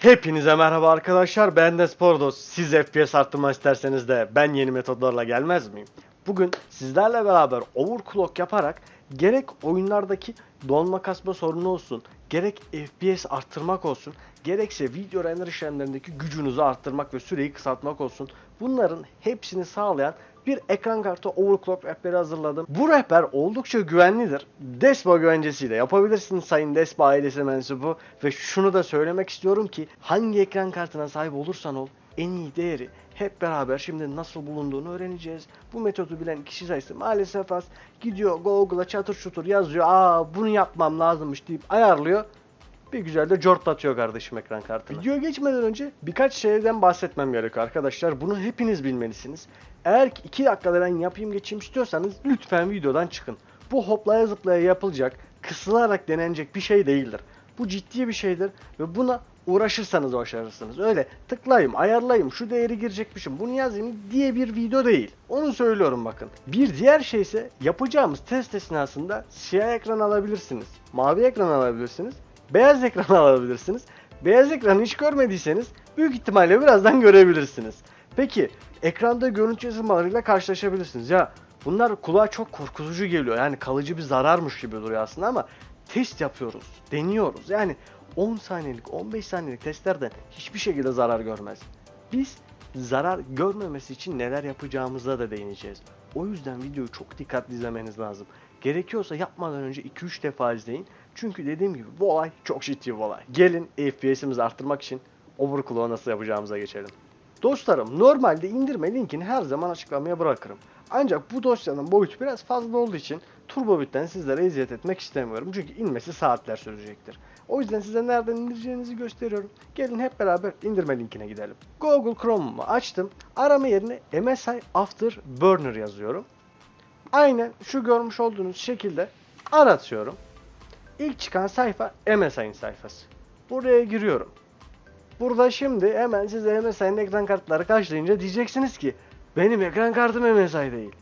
Hepinize merhaba arkadaşlar. Ben de Spordos. Siz FPS arttırma isterseniz de ben yeni metodlarla gelmez miyim? Bugün sizlerle beraber overclock yaparak gerek oyunlardaki donma kasma sorunu olsun, gerek FPS arttırmak olsun, gerekse video render işlemlerindeki gücünüzü arttırmak ve süreyi kısaltmak olsun. Bunların hepsini sağlayan bir ekran kartı overclock rehberi hazırladım. Bu rehber oldukça güvenlidir. Despa güvencesiyle yapabilirsiniz sayın Despa ailesi mensubu. Ve şunu da söylemek istiyorum ki hangi ekran kartına sahip olursan ol en iyi değeri hep beraber şimdi nasıl bulunduğunu öğreneceğiz. Bu metodu bilen kişi sayısı maalesef az. Gidiyor Google'a çatır çutur yazıyor. Aa bunu yapmam lazımmış deyip ayarlıyor. Bir güzel de cortlatıyor kardeşim ekran kartını. Video geçmeden önce birkaç şeyden bahsetmem gerekiyor arkadaşlar. Bunu hepiniz bilmelisiniz. Eğer ki 2 dakikada ben yapayım geçeyim istiyorsanız lütfen videodan çıkın. Bu hoplaya zıplaya yapılacak, kısılarak denenecek bir şey değildir. Bu ciddi bir şeydir ve buna uğraşırsanız başarırsınız. Öyle tıklayayım, ayarlayayım, şu değeri girecekmişim, bunu yazayım diye bir video değil. Onu söylüyorum bakın. Bir diğer şey ise yapacağımız test esnasında siyah ekran alabilirsiniz. Mavi ekran alabilirsiniz. Beyaz ekran alabilirsiniz. Beyaz ekranı hiç görmediyseniz büyük ihtimalle birazdan görebilirsiniz. Peki ekranda görüntü yazılmalarıyla karşılaşabilirsiniz. Ya bunlar kulağa çok korkutucu geliyor. Yani kalıcı bir zararmış gibi duruyor aslında ama test yapıyoruz, deniyoruz. Yani 10 saniyelik, 15 saniyelik testlerden hiçbir şekilde zarar görmez. Biz zarar görmemesi için neler yapacağımıza da değineceğiz. O yüzden videoyu çok dikkatli izlemeniz lazım. Gerekiyorsa yapmadan önce 2-3 defa izleyin. Çünkü dediğim gibi bu olay çok ciddi bir olay. Gelin FPS'imizi arttırmak için overclock'u nasıl yapacağımıza geçelim. Dostlarım normalde indirme linkini her zaman açıklamaya bırakırım. Ancak bu dosyanın boyutu biraz fazla olduğu için TurboBit'ten sizlere eziyet etmek istemiyorum. Çünkü inmesi saatler sürecektir. O yüzden size nereden indireceğinizi gösteriyorum. Gelin hep beraber indirme linkine gidelim. Google Chrome'umu açtım. Arama yerine MSI Afterburner yazıyorum. Aynen şu görmüş olduğunuz şekilde aratıyorum. İlk çıkan sayfa MSI'nin sayfası. Buraya giriyorum. Burada şimdi hemen size MSI'nin ekran kartları karşılayınca diyeceksiniz ki benim ekran kartım MSI değil.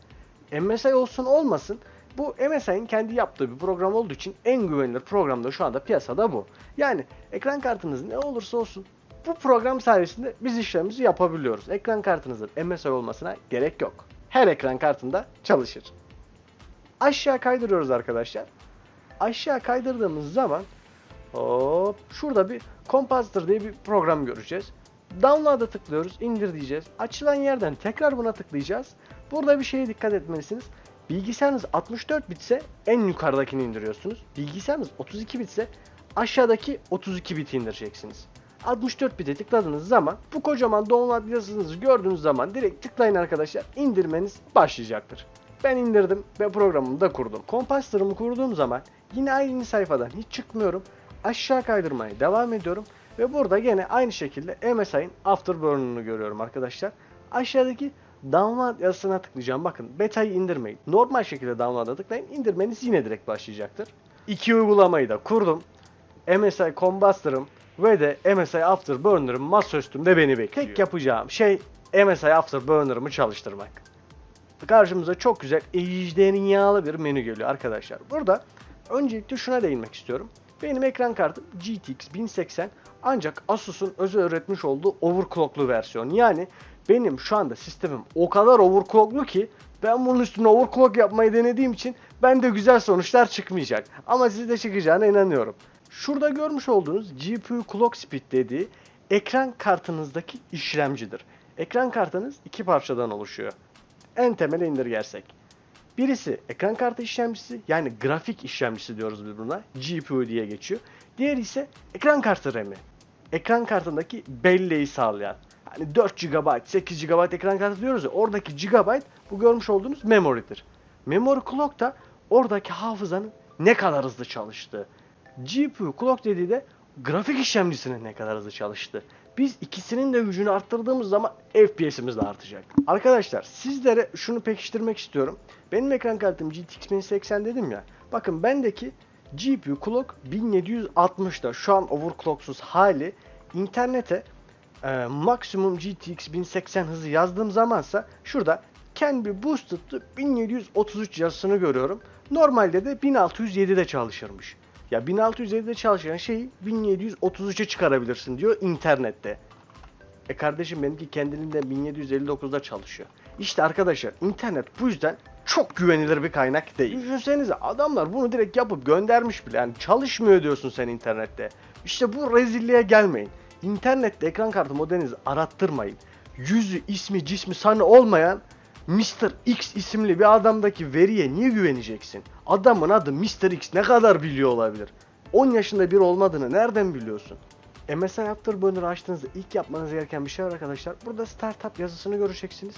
MSI olsun olmasın bu MSI'nin kendi yaptığı bir program olduğu için en güvenilir program da şu anda piyasada bu. Yani ekran kartınız ne olursa olsun bu program sayesinde biz işlemimizi yapabiliyoruz. Ekran kartınızın MSI olmasına gerek yok. Her ekran kartında çalışır. Aşağı kaydırıyoruz arkadaşlar. Aşağı kaydırdığımız zaman hop şurada bir Compositor diye bir program göreceğiz. Download'a tıklıyoruz, indir diyeceğiz. Açılan yerden tekrar buna tıklayacağız. Burada bir şeye dikkat etmelisiniz. Bilgisayarınız 64 bitse en yukarıdakini indiriyorsunuz. Bilgisayarınız 32 bitse aşağıdaki 32 biti indireceksiniz. 64 bite tıkladığınız zaman bu kocaman download yazısınızı gördüğünüz zaman direkt tıklayın arkadaşlar indirmeniz başlayacaktır. Ben indirdim ve programımı da kurdum. Compositor'ımı kurduğum zaman yine aynı sayfadan hiç çıkmıyorum. Aşağı kaydırmaya devam ediyorum. Ve burada gene aynı şekilde MSI'nin Afterburner'ını görüyorum arkadaşlar. Aşağıdaki download yazısına tıklayacağım. Bakın beta'yı indirmeyin. Normal şekilde download'a tıklayın. İndirmeniz yine direkt başlayacaktır. İki uygulamayı da kurdum. MSI Combustor'ım ve de MSI Afterburner'ım masaüstümde beni bekliyor. Tek yapacağım şey MSI Afterburner'ımı çalıştırmak. Karşımıza çok güzel ejderin yağlı bir menü geliyor arkadaşlar. Burada öncelikle şuna değinmek istiyorum. Benim ekran kartım GTX 1080 ancak Asus'un özel üretmiş olduğu overclocklu versiyon. Yani benim şu anda sistemim o kadar overclocklu ki ben bunun üstüne overclock yapmayı denediğim için bende güzel sonuçlar çıkmayacak. Ama sizde çıkacağına inanıyorum. Şurada görmüş olduğunuz GPU Clock Speed dediği ekran kartınızdaki işlemcidir. Ekran kartınız iki parçadan oluşuyor. En temele indirgersek. Birisi ekran kartı işlemcisi yani grafik işlemcisi diyoruz biz buna. GPU diye geçiyor. Diğeri ise ekran kartı RAM'i. Ekran kartındaki belleği sağlayan. Hani 4 GB, 8 GB ekran kartı diyoruz ya oradaki GB bu görmüş olduğunuz memory'dir. Memory clock da oradaki hafızanın ne kadar hızlı çalıştığı. GPU clock dediği de grafik işlemcisinin ne kadar hızlı çalıştığı. Biz ikisinin de gücünü arttırdığımız zaman FPS'imiz de artacak. Arkadaşlar sizlere şunu pekiştirmek istiyorum. Benim ekran kartım GTX 1080 dedim ya. Bakın bendeki GPU clock 1760'da şu an overclocksuz hali internete e, maksimum GTX 1080 hızı yazdığım zamansa şurada Can be boosted'lı 1733 yazısını görüyorum. Normalde de 1607'de çalışırmış. Ya 1650'de çalışan şeyi 1733'e çıkarabilirsin diyor internette. E kardeşim benimki kendiliğinden 1759'da çalışıyor. İşte arkadaşlar internet bu yüzden çok güvenilir bir kaynak değil. Düşünsenize adamlar bunu direkt yapıp göndermiş bile. Yani çalışmıyor diyorsun sen internette. İşte bu rezilliğe gelmeyin. İnternette ekran kartı modelinizi arattırmayın. Yüzü, ismi, cismi sana olmayan Mr. X isimli bir adamdaki veriye niye güveneceksin? Adamın adı Mr. X ne kadar biliyor olabilir? 10 yaşında bir olmadığını nereden biliyorsun? MSI Afterburner açtığınızda ilk yapmanız gereken bir şey var arkadaşlar. Burada startup yazısını göreceksiniz.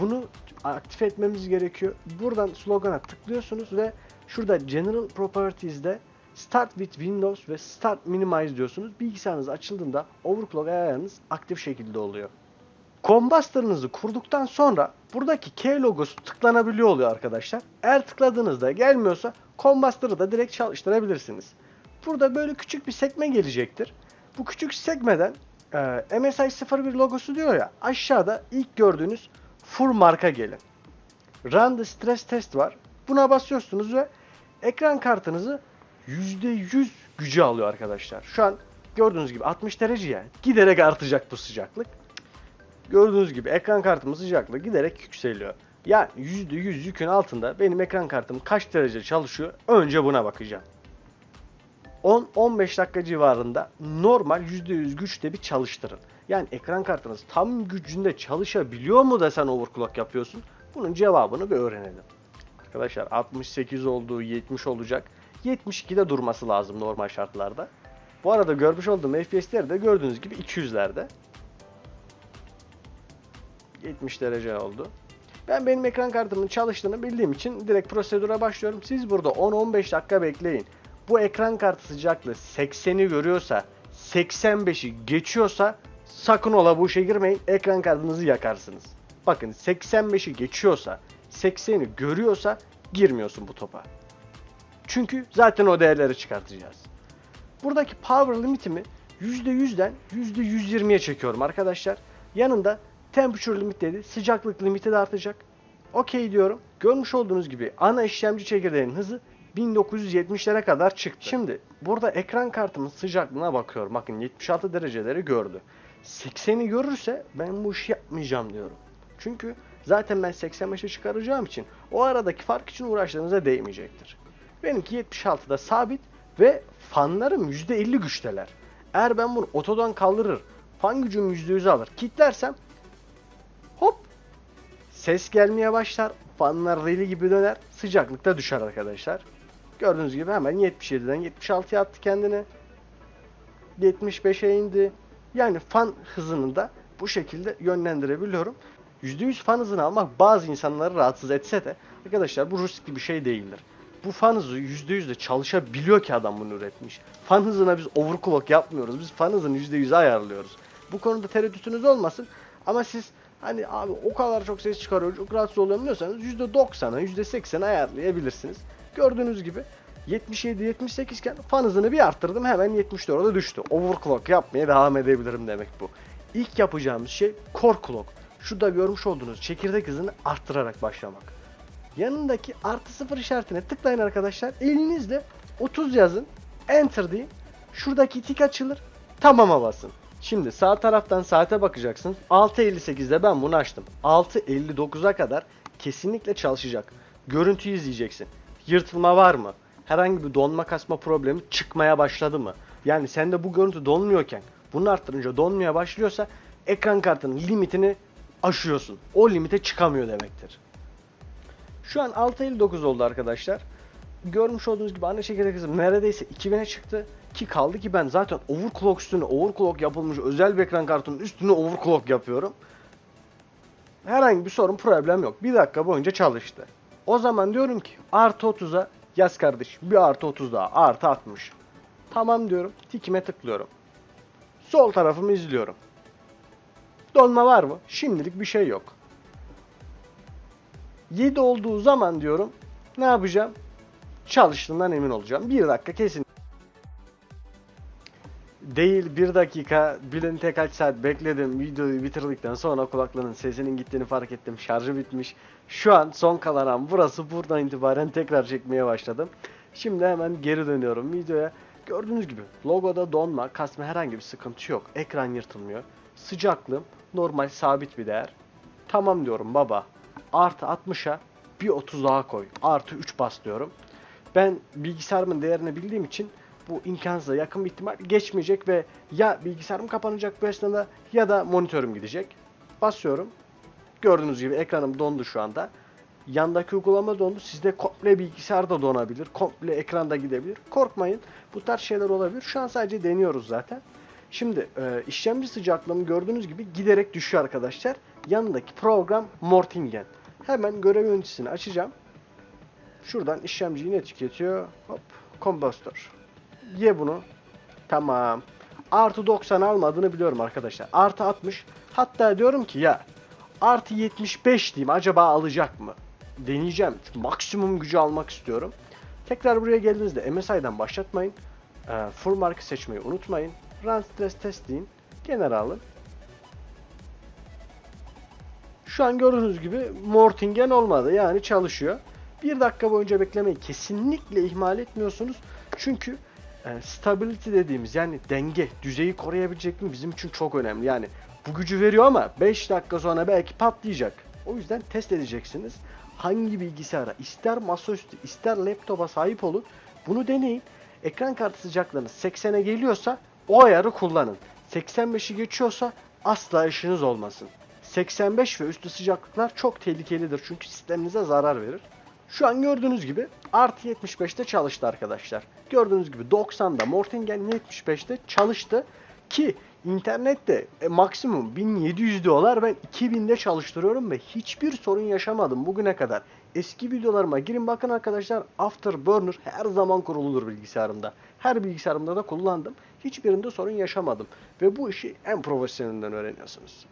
Bunu aktif etmemiz gerekiyor. Buradan slogana tıklıyorsunuz ve şurada General Properties'de Start with Windows ve Start Minimize diyorsunuz. Bilgisayarınız açıldığında overclock ayarınız aktif şekilde oluyor. Combustor'ınızı kurduktan sonra buradaki K logosu tıklanabiliyor oluyor arkadaşlar. Eğer tıkladığınızda gelmiyorsa Combustor'ı da direkt çalıştırabilirsiniz. Burada böyle küçük bir sekme gelecektir. Bu küçük sekmeden e, MSI 01 logosu diyor ya aşağıda ilk gördüğünüz full marka gelin. Run the stress test var. Buna basıyorsunuz ve ekran kartınızı %100 gücü alıyor arkadaşlar. Şu an gördüğünüz gibi 60 dereceye giderek artacak bu sıcaklık. Gördüğünüz gibi ekran kartımın sıcaklığı giderek yükseliyor. Yani %100 yükün altında benim ekran kartım kaç derece çalışıyor önce buna bakacağım. 10-15 dakika civarında normal %100 güçte bir çalıştırın. Yani ekran kartınız tam gücünde çalışabiliyor mu da sen overclock yapıyorsun? Bunun cevabını bir öğrenelim. Arkadaşlar 68 olduğu 70 olacak. 72'de durması lazım normal şartlarda. Bu arada görmüş olduğum FPS'leri de gördüğünüz gibi 200'lerde. 70 derece oldu. Ben benim ekran kartımın çalıştığını bildiğim için direkt prosedüre başlıyorum. Siz burada 10-15 dakika bekleyin. Bu ekran kartı sıcaklığı 80'i görüyorsa, 85'i geçiyorsa sakın ola bu işe girmeyin. Ekran kartınızı yakarsınız. Bakın 85'i geçiyorsa, 80'i görüyorsa girmiyorsun bu topa. Çünkü zaten o değerleri çıkartacağız. Buradaki power limitimi %100'den %120'ye çekiyorum arkadaşlar. Yanında temperature limit dedi. Sıcaklık limiti de artacak. Okey diyorum. Görmüş olduğunuz gibi ana işlemci çekirdeğinin hızı 1970'lere kadar çıktı. Şimdi burada ekran kartımın sıcaklığına bakıyorum. Bakın 76 dereceleri gördü. 80'i görürse ben bu işi yapmayacağım diyorum. Çünkü zaten ben 85'e çıkaracağım için o aradaki fark için uğraşlarınıza değmeyecektir. Benimki 76'da sabit ve fanlarım %50 güçteler. Eğer ben bunu otodan kaldırır, fan gücüm %100 alır, kitlersem ses gelmeye başlar, fanlar reli gibi döner, sıcaklık da düşer arkadaşlar. Gördüğünüz gibi hemen 77'den 76'ya attı kendini. 75'e indi. Yani fan hızını da bu şekilde yönlendirebiliyorum. %100 fan hızını almak bazı insanları rahatsız etse de arkadaşlar bu riskli bir şey değildir. Bu fan hızı %100 de çalışabiliyor ki adam bunu üretmiş. Fan hızına biz overclock yapmıyoruz. Biz fan hızını %100'e ayarlıyoruz. Bu konuda tereddütünüz olmasın. Ama siz hani abi o kadar çok ses çıkarıyor, çok rahatsız oluyorum diyorsanız %90'a, %80'e ayarlayabilirsiniz. Gördüğünüz gibi 77-78 iken fan hızını bir arttırdım hemen 74'e düştü. Overclock yapmaya devam edebilirim demek bu. İlk yapacağımız şey core clock. Şurada görmüş olduğunuz çekirdek hızını arttırarak başlamak. Yanındaki artı sıfır işaretine tıklayın arkadaşlar. Elinizle 30 yazın. Enter deyin. Şuradaki tik açılır. Tamam'a basın. Şimdi sağ taraftan saate bakacaksınız. 6.58'de ben bunu açtım. 6.59'a kadar kesinlikle çalışacak. Görüntü izleyeceksin. Yırtılma var mı? Herhangi bir donma kasma problemi çıkmaya başladı mı? Yani sende bu görüntü donmuyorken bunu arttırınca donmaya başlıyorsa ekran kartının limitini aşıyorsun. O limite çıkamıyor demektir. Şu an 6.59 oldu arkadaşlar. Görmüş olduğunuz gibi ana çekirdek hızım neredeyse 2000'e çıktı. Ki kaldı ki ben zaten overclock üstüne overclock yapılmış özel bir ekran kartının üstüne overclock yapıyorum. Herhangi bir sorun problem yok. Bir dakika boyunca çalıştı. O zaman diyorum ki artı 30'a yaz kardeş bir artı 30 daha artı 60. Tamam diyorum tikime tıklıyorum. Sol tarafımı izliyorum. Donma var mı? Şimdilik bir şey yok. 7 olduğu zaman diyorum ne yapacağım? Çalıştığından emin olacağım. Bir dakika kesin. Değil bir dakika. Bilin kaç saat bekledim. Videoyu bitirdikten sonra kulaklığının sesinin gittiğini fark ettim. Şarjı bitmiş. Şu an son kalan an burası buradan itibaren tekrar çekmeye başladım. Şimdi hemen geri dönüyorum videoya. Gördüğünüz gibi logoda donma kasma herhangi bir sıkıntı yok. Ekran yırtılmıyor. Sıcaklığım normal sabit bir değer. Tamam diyorum baba. Artı 60'a bir 30 daha koy. Artı 3 bas diyorum. Ben bilgisayarımın değerini bildiğim için bu imkansıza yakın bir ihtimal geçmeyecek ve ya bilgisayarım kapanacak bu esnada ya da monitörüm gidecek. Basıyorum. Gördüğünüz gibi ekranım dondu şu anda. Yandaki uygulama dondu. Sizde komple bilgisayar da donabilir. Komple ekran da gidebilir. Korkmayın. Bu tarz şeyler olabilir. Şu an sadece deniyoruz zaten. Şimdi e, işlemci sıcaklığım gördüğünüz gibi giderek düşüyor arkadaşlar. Yanındaki program Mortingen. Hemen görev yöneticisini açacağım. Şuradan işlemciyi ne tüketiyor? Hop. Combustor. Ye bunu. Tamam. Artı 90 almadığını biliyorum arkadaşlar. Artı 60. Hatta diyorum ki ya artı 75 diyeyim acaba alacak mı? Deneyeceğim. Maksimum gücü almak istiyorum. Tekrar buraya geldiğinizde MSI'den başlatmayın. Ee, full markı seçmeyi unutmayın. Run stress test deyin. Genel alın. Şu an gördüğünüz gibi Mortingen olmadı. Yani çalışıyor. Bir dakika boyunca beklemeyi kesinlikle ihmal etmiyorsunuz. Çünkü e, stability dediğimiz yani denge, düzeyi koruyabilecek mi bizim için çok önemli. Yani bu gücü veriyor ama 5 dakika sonra belki patlayacak. O yüzden test edeceksiniz. Hangi bilgisayara, ister masaüstü, ister laptopa sahip olun. Bunu deneyin. Ekran kartı sıcaklığınız 80'e geliyorsa o ayarı kullanın. 85'i geçiyorsa asla işiniz olmasın. 85 ve üstü sıcaklıklar çok tehlikelidir çünkü sisteminize zarar verir. Şu an gördüğünüz gibi artı 75'te çalıştı arkadaşlar. Gördüğünüz gibi 90'da Mortingen 75'te çalıştı ki internette e, maksimum 1700 dolar ben 2000'de çalıştırıyorum ve hiçbir sorun yaşamadım bugüne kadar. Eski videolarıma girin bakın arkadaşlar Afterburner her zaman kuruludur bilgisayarımda. Her bilgisayarımda da kullandım. Hiçbirinde sorun yaşamadım. Ve bu işi en profesyonelinden öğreniyorsunuz.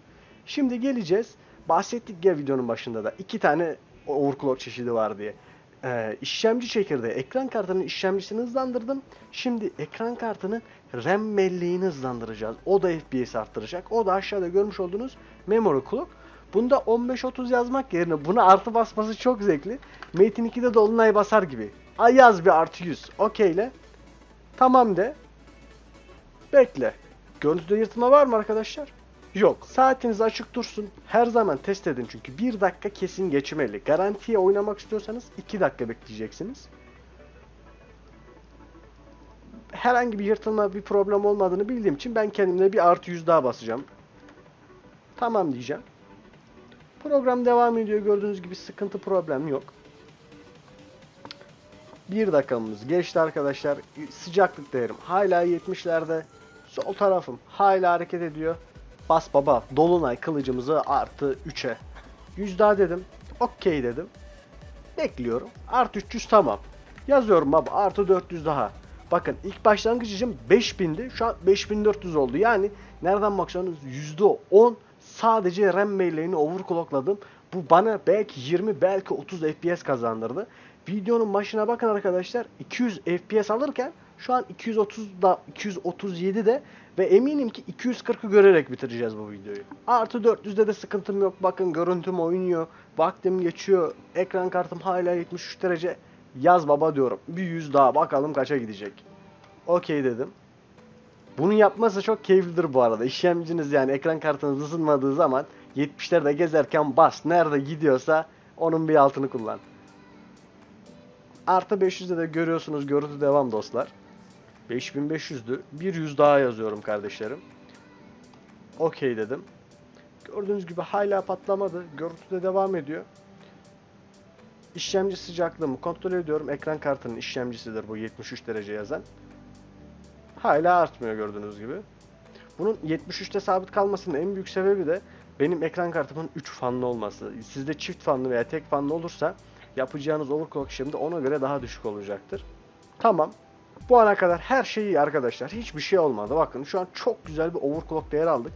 Şimdi geleceğiz. Bahsettik ya videonun başında da. iki tane overclock çeşidi var diye. Ee, işlemci çekirdeği, ekran kartının işlemcisini hızlandırdım. Şimdi ekran kartının RAM belleğini hızlandıracağız. O da FPS arttıracak. O da aşağıda görmüş olduğunuz memory clock. Bunda 15-30 yazmak yerine buna artı basması çok zevkli. Mate 2'de dolunay basar gibi. Ay yaz bir artı 100. Okeyle. Tamam de. Bekle. Görüntüde yırtma var mı arkadaşlar? Yok. Saatiniz açık dursun. Her zaman test edin çünkü 1 dakika kesin geçmeli. Garantiye oynamak istiyorsanız 2 dakika bekleyeceksiniz. Herhangi bir yırtılma, bir problem olmadığını bildiğim için ben kendimde bir artı 100 daha basacağım. Tamam diyeceğim. Program devam ediyor. Gördüğünüz gibi sıkıntı problem yok. Bir dakikamız geçti arkadaşlar. Sıcaklık değerim hala 70'lerde. Sol tarafım hala hareket ediyor. Bas baba dolunay kılıcımızı artı 3'e. 100 daha dedim. Okey dedim. Bekliyorum. Artı 300 tamam. Yazıyorum baba artı 400 daha. Bakın ilk başlangıç için 5000'di. Şu an 5400 oldu. Yani nereden baksanız %10 sadece RAM belleğini overclockladım. Bu bana belki 20 belki 30 FPS kazandırdı. Videonun başına bakın arkadaşlar 200 FPS alırken şu an 230'da 237'de ve eminim ki 240'ı görerek bitireceğiz bu videoyu. Artı 400'de de sıkıntım yok. Bakın görüntüm oynuyor. Vaktim geçiyor. Ekran kartım hala 73 derece. Yaz baba diyorum. Bir 100 daha bakalım kaça gidecek. Okey dedim. Bunu yapması çok keyiflidir bu arada. İşlemciniz yani ekran kartınız ısınmadığı zaman 70'lerde gezerken bas. Nerede gidiyorsa onun bir altını kullan. Artı 500'de de görüyorsunuz görüntü devam dostlar. 5500'dü. Bir yüz daha yazıyorum kardeşlerim. Okey dedim. Gördüğünüz gibi hala patlamadı. Görüntü de devam ediyor. İşlemci sıcaklığımı kontrol ediyorum. Ekran kartının işlemcisidir bu 73 derece yazan. Hala artmıyor gördüğünüz gibi. Bunun 73'te sabit kalmasının en büyük sebebi de benim ekran kartımın 3 fanlı olması. Sizde çift fanlı veya tek fanlı olursa yapacağınız overclock işlemi ona göre daha düşük olacaktır. Tamam. Bu ana kadar her şey iyi arkadaşlar. Hiçbir şey olmadı. Bakın şu an çok güzel bir overclock değer aldık.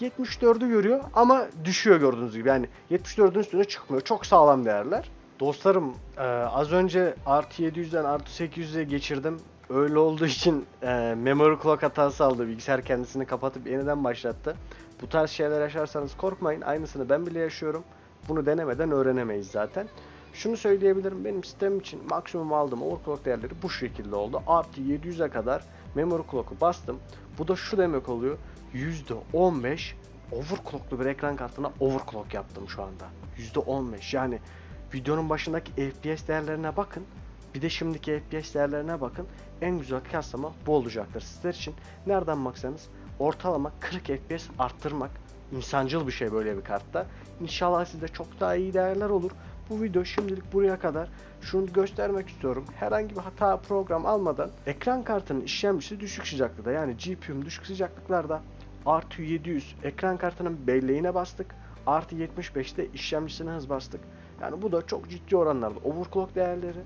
74'ü görüyor ama düşüyor gördüğünüz gibi. Yani 74'ün üstüne çıkmıyor. Çok sağlam değerler. Dostlarım e, az önce artı 700'den artı 800'e geçirdim. öyle olduğu için e, memory clock hatası aldı. Bilgisayar kendisini kapatıp yeniden başlattı. Bu tarz şeyler yaşarsanız korkmayın. Aynısını ben bile yaşıyorum. Bunu denemeden öğrenemeyiz zaten. Şunu söyleyebilirim. Benim sistemim için maksimum aldığım overclock değerleri bu şekilde oldu. Artı 700'e kadar memory clock'u bastım. Bu da şu demek oluyor. %15 overclocklu bir ekran kartına overclock yaptım şu anda. %15 yani videonun başındaki FPS değerlerine bakın. Bir de şimdiki FPS değerlerine bakın. En güzel kıyaslama bu olacaktır sizler için. Nereden baksanız ortalama 40 FPS arttırmak insancıl bir şey böyle bir kartta. İnşallah sizde çok daha iyi değerler olur. Bu video şimdilik buraya kadar. Şunu göstermek istiyorum. Herhangi bir hata program almadan ekran kartının işlemcisi düşük sıcaklıkta yani GPU'm düşük sıcaklıklarda artı 700 ekran kartının belleğine bastık. Artı 75'te işlemcisine hız bastık. Yani bu da çok ciddi oranlarda overclock değerleri.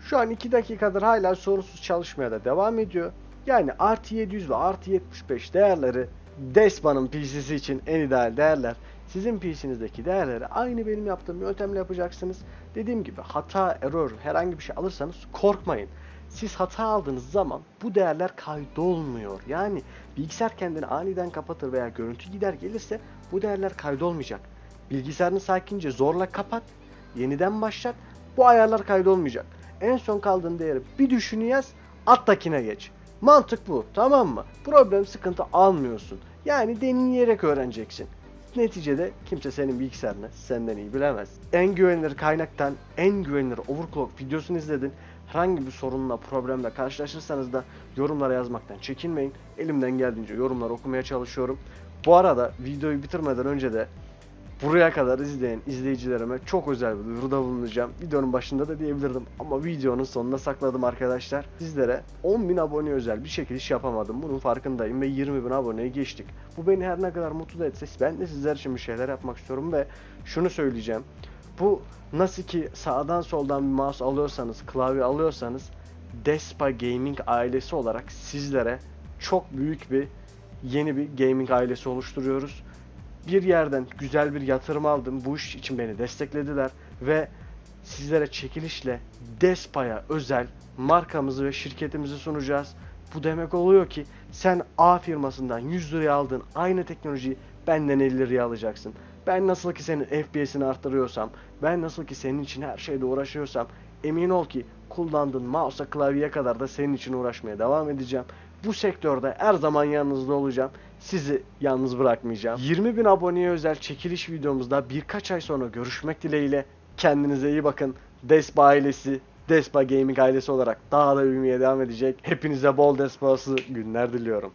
Şu an 2 dakikadır hala sorunsuz çalışmaya da devam ediyor. Yani artı 700 ve artı 75 değerleri Despa'nın PC'si için en ideal değerler. Sizin PC'nizdeki değerleri aynı benim yaptığım yöntemle yapacaksınız. Dediğim gibi hata, error herhangi bir şey alırsanız korkmayın. Siz hata aldığınız zaman bu değerler kaydolmuyor. Yani bilgisayar kendini aniden kapatır veya görüntü gider gelirse bu değerler kaydolmayacak. Bilgisayarını sakince zorla kapat, yeniden başlat. Bu ayarlar kaydolmayacak. En son kaldığın değeri bir düşünü yaz, alttakine geç. Mantık bu, tamam mı? Problem sıkıntı almıyorsun. Yani deneyerek öğreneceksin. Neticede kimse senin bilgisayarını senden iyi bilemez. En güvenilir kaynaktan en güvenilir overclock videosunu izledin. Herhangi bir sorunla, problemle karşılaşırsanız da yorumlara yazmaktan çekinmeyin. Elimden geldiğince yorumlar okumaya çalışıyorum. Bu arada videoyu bitirmeden önce de buraya kadar izleyen izleyicilerime çok özel bir duyuruda bulunacağım. Videonun başında da diyebilirdim ama videonun sonuna sakladım arkadaşlar. Sizlere 10.000 abone özel bir çekiliş yapamadım. Bunun farkındayım ve 20.000 aboneye geçtik. Bu beni her ne kadar mutlu etse ben de sizler için bir şeyler yapmak istiyorum ve şunu söyleyeceğim. Bu nasıl ki sağdan soldan bir mouse alıyorsanız, klavye alıyorsanız Despa Gaming ailesi olarak sizlere çok büyük bir yeni bir gaming ailesi oluşturuyoruz bir yerden güzel bir yatırım aldım. Bu iş için beni desteklediler ve sizlere çekilişle Despa'ya özel markamızı ve şirketimizi sunacağız. Bu demek oluyor ki sen A firmasından 100 liraya aldığın aynı teknolojiyi benden 50 liraya alacaksın. Ben nasıl ki senin FPS'ini arttırıyorsam, ben nasıl ki senin için her şeyde uğraşıyorsam emin ol ki kullandığın mouse'a klavyeye kadar da senin için uğraşmaya devam edeceğim. Bu sektörde her zaman yanınızda olacağım. Sizi yalnız bırakmayacağım. 20 bin aboneye özel çekiliş videomuzda birkaç ay sonra görüşmek dileğiyle. Kendinize iyi bakın. Despa ailesi, Despa Gaming ailesi olarak daha da büyümeye devam edecek. Hepinize bol despası günler diliyorum.